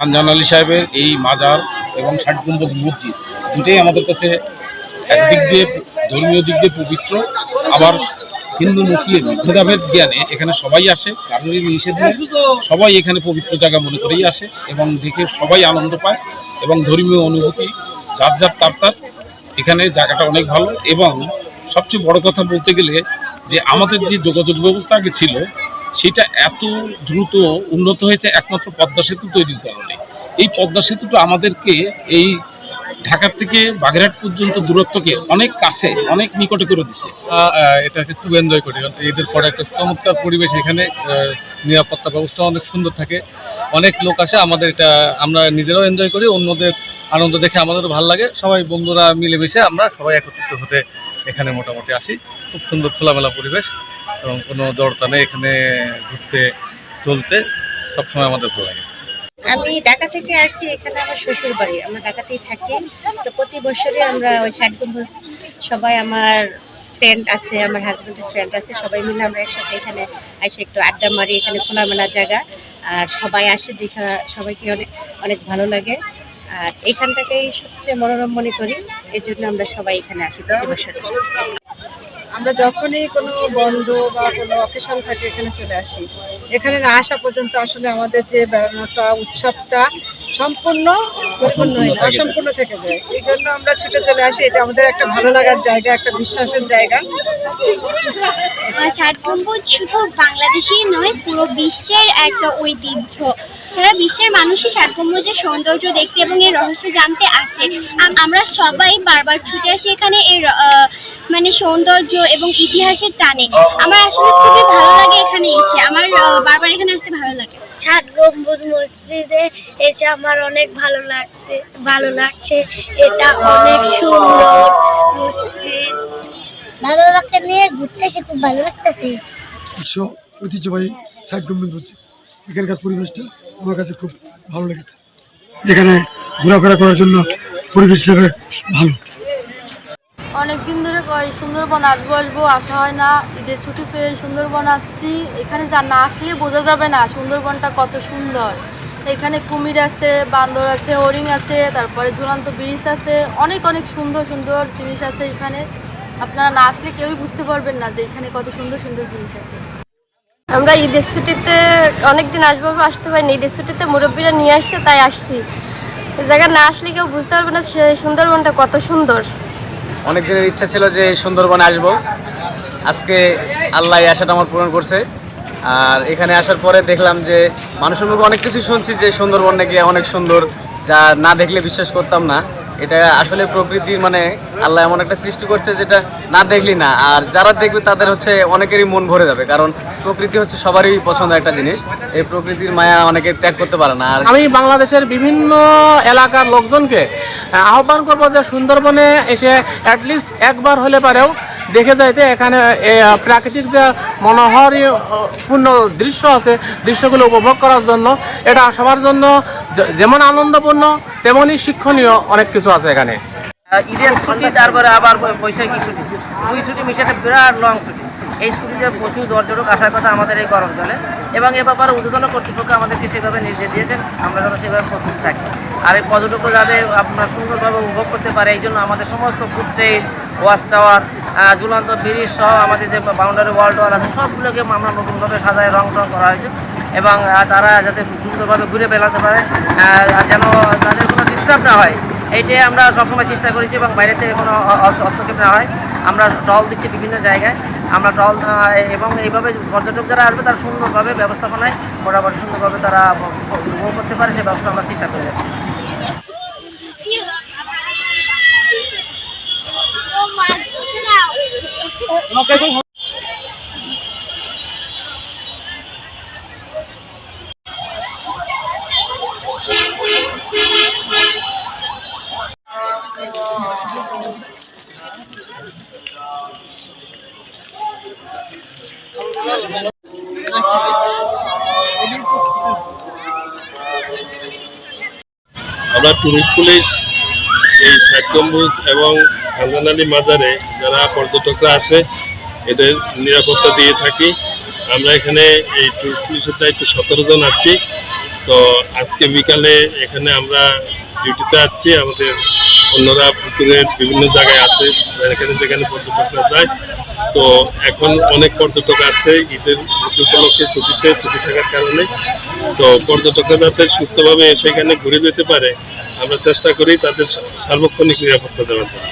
খানজান আলী সাহেবের এই মাজার এবং ষাট গম্বুজ মসজিদ, দুটোই আমাদের কাছে একদিক দিয়ে ধর্মীয় দিক দিয়ে পবিত্র। আবার হিন্দু, মুসলিম ভেদাভেদ জ্ঞানে এখানে সবাই আসে কারোরই নিষেধ নেই সবাই এখানে পবিত্র জায়গা মনে করেই আসে এবং দেখে সবাই আনন্দ পায় এবং ধর্মীয় অনুভূতি, যার যার তার তার, এখানে জায়গাটা অনেক ভালো। এবং সবচেয়ে বড় কথা বলতে গেলে যে আমাদের যে যোগাযোগ ব্যবস্থা আগে ছিল সেটা এত দ্রুত উন্নত হয়েছে, একমাত্র পদ্মা সেতু তৈরির কারণে। এই পদ্মা সেতুটা আমাদেরকে এই ঢাকার থেকে বাগেরহাট পর্যন্ত দূরত্বকে অনেক কাছে, অনেক নিকটে করে দিচ্ছে এটাকে খুব এনজয় করি, কারণ ঈদের পরে একটা চমৎকার পরিবেশ এখানে নিরাপত্তা ব্যবস্থা অনেক সুন্দর থাকে। অনেক লোক আসে, আমাদের এটা আমরা নিজেরাও এনজয় করি, অন্যদের আনন্দ দেখে আমাদেরও ভালো লাগে। সবাই বন্ধুরা মিলেমিশে আমরা সবাই একত্রিত হতে এখানে মোটামুটি আসি। খুব সুন্দর খোলামেলা পরিবেশ। এবং কোনো জড়তা নেই, এখানে ঘুরতে, চলতে সবসময় আমাদের ভালো লাগে। আমি ঢাকা থেকে আসছি, এখানে আমার শ্বশুর বাড়ি, আমরা ঢাকাতেই থাকি। তো প্রতি বছরে আমরা ওই ষাট সবাই আমার ফ্রেন্ড আছে, আমার হাজবেন্ডের ফ্রেন্ড আছে, সবাই মিলে আমরা একসাথে এখানে এসে একটু আড্ডা মারি, এখানে খোলামেলা জায়গা। আর সবাই আসে দেখা, সবাইকে অনেক অনেক ভালো লাগে। আর এখানটাকেই সবচেয়ে মনোরম মনে করি এই জন্য আমরা সবাই এখানে আসি প্রতি বছর আমরা যখনই কোনো বন্ধ বা কোনো অকেশন থাকে, এখানে চলে আসি। এখানে না আসা পর্যন্ত আসলে আমাদের যে বেড়ানোটা, উৎসবটা সম্পূর্ণ পরিপূর্ণ হয় না, অসম্পূর্ণ থেকে যায়। এই জন্য আমরা ছুটে চলে আসি। এটা আমাদের একটা ভালো লাগার জায়গা একটা বিশ্বাসের জায়গা। ষাট গম্বুজ শুধু বাংলাদেশেই নয় পুরো বিশ্বের একটা ঐতিহ্য। সারা বিশ্বের মানুষই ষাট গম্বুজের সৌন্দর্য দেখতে এবং এর রহস্য জানতে আসে। আমরা সবাই বারবার ছুটে আসি এখানে এর মানে সৌন্দর্য এবং ইতিহাসের টানে। আমার আসলে খুবই ভালো লাগে এখানে এসে। আমার বারবার এখানে আসতে ভালো লাগে। ষাট গম্বুজ মসজিদে এসে আমার অনেক ভালো লাগছে ভালো লাগছে। এটা অনেক সুন্দর মসজিদ। ভালো বাবাকে নিয়ে ঘুরতে এসে খুব ভালো লাগতেছে। বিশ্ব ঐতিহ্যবাহী সাইড গভর্নমেন্ট হচ্ছে এখানকার পরিবেশটা আমার কাছে খুব ভালো লেগেছে। যেখানে ঘোরাফেরা করার জন্য পরিবেশ হিসেবে ভালো। অনেক দিন ধরে কয় সুন্দরবন আসব আসব, আসা হয় না। ঈদের ছুটি পেয়ে সুন্দরবন আসছি। এখানে যা না আসলে বোঝা যাবে না সুন্দরবনটা কত সুন্দর। এখানে কুমির আছে, বান্দর আছে, হরিণ আছে, তারপরে ঝুলন্ত ব্রিজ আছে। অনেক অনেক সুন্দর সুন্দর জিনিস আছে এখানে। আপনারা না আসলে কেউই বুঝতে পারবেন না যে এখানে কত সুন্দর সুন্দর জিনিস আছে। আমরা ঈদের ছুটিতে অনেকদিন আসব আসতে পারিনি। ঈদের ছুটিতে মুরব্বীরা নিয়ে আসছে, তাই আসছি। জায়গা না আসলে কেউ বুঝতে পারবে না সুন্দরবনটা কত সুন্দর। অনেক দিনের ইচ্ছা ছিল যে সুন্দরবনে আসব। আজকে আল্লাহ আশাটা আমার পূরণ করছে। আর এখানে আসার পরে দেখলাম যে মানুষের মুখে অনেক কিছু শুনছি যে সুন্দরবন নাকি অনেক সুন্দর, যা না দেখলে বিশ্বাস করতাম না। এটা আসলে প্রকৃতির মানে আল্লাহ এমন একটা সৃষ্টি করছে যেটা না দেখলি না। আর যারা দেখবে তাদের হচ্ছে অনেকেরই মন ভরে যাবে, কারণ প্রকৃতি হচ্ছে সবারই পছন্দ একটা জিনিস। এই প্রকৃতির মায়া অনেকে ত্যাগ করতে পারে না। আর আমি বাংলাদেশের বিভিন্ন এলাকার লোকজনকে, আহ্বান করব যে সুন্দরবনে এসে অ্যাটলিস্ট একবার হলে পারেও দেখে যাইতে এখানে প্রাকৃতিক যে মনোহরী পূর্ণ দৃশ্য আছে, দৃশ্যগুলো উপভোগ করার জন্য, এটা সবার জন্য যেমন আনন্দপূর্ণ তেমনই শিক্ষণীয় অনেক কিছু আছে এখানে। ঈদের ছুটি, তারপরে আবার বৈশাখী ছুটি। দুই ছুটি মিশে একটা বিরাট লং ছুটি। এই ছুটিতে প্রচুর দর্শক আসার কথা আমাদের এই গরম জলে। এবং এ ব্যাপারে উদ্বোধন কর্তৃপক্ষ আমাদেরকে সেভাবে নির্দেশ দিয়েছেন। আমরা যেন সেভাবে প্রস্তুত থাকি। আর এই পর্যটকরা যাতে আপনারা সুন্দরভাবে উপভোগ করতে পারে, এই জন্য আমাদের সমস্ত ফুড ট্রেইল ওয়াচ টাওয়ার ঝুলন্ত ব্রিজ সহ আমাদের যে বাউন্ডারি ওয়াল টাওয়ার আছে, সবগুলোকে আমরা নতুনভাবে সাজায় রং টং করা হয়েছে। এবং তারা যাতে সুন্দরভাবে ঘুরে বেড়াতে পারে যেন তাদের কোনো ডিস্টার্ব না হয়, এইটাই আমরা সবসময় চেষ্টা করেছি এবং বাইরে থেকে কোনো হস্তক্ষেপ না হয়। আমরা টল দিচ্ছি বিভিন্ন জায়গায়। আমরা টল এবং এইভাবে পর্যটক যারা আসবে, তারা সুন্দরভাবে ব্যবস্থাপনায় মোটামুটি সুন্দরভাবে তারা উপভোগ করতে পারে সেই ব্যবস্থা আমরা চেষ্টা করে যাচ্ছি। আমরা টুরিস্ট পুলিশ এই গম্বুজ এবং আলী মাজারে যারা পর্যটকরা আসে, এদের নিরাপত্তা দিয়ে থাকি। আমরা এখানে এই টুরিস্ট পুলিশের দায়িত্বে সতেরো জন আছি। তো আজকে বিকালে এখানে আমরা ডিউটিতে আছি। আমাদের অন্যরা পুকুরের বিভিন্ন জায়গায় আছে, এখানে যেখানে পর্যটকরা যায়। তো এখন অনেক পর্যটক আছে ঈদের উপলক্ষে ছুটিতে, ছুটি থাকার কারণে। তো পর্যটকরা যাতে সুস্থভাবে সেখানে ঘুরে যেতে পারে, আমরা চেষ্টা করি তাদের সার্বক্ষণিক নিরাপত্তা দেওয়ার জন্য।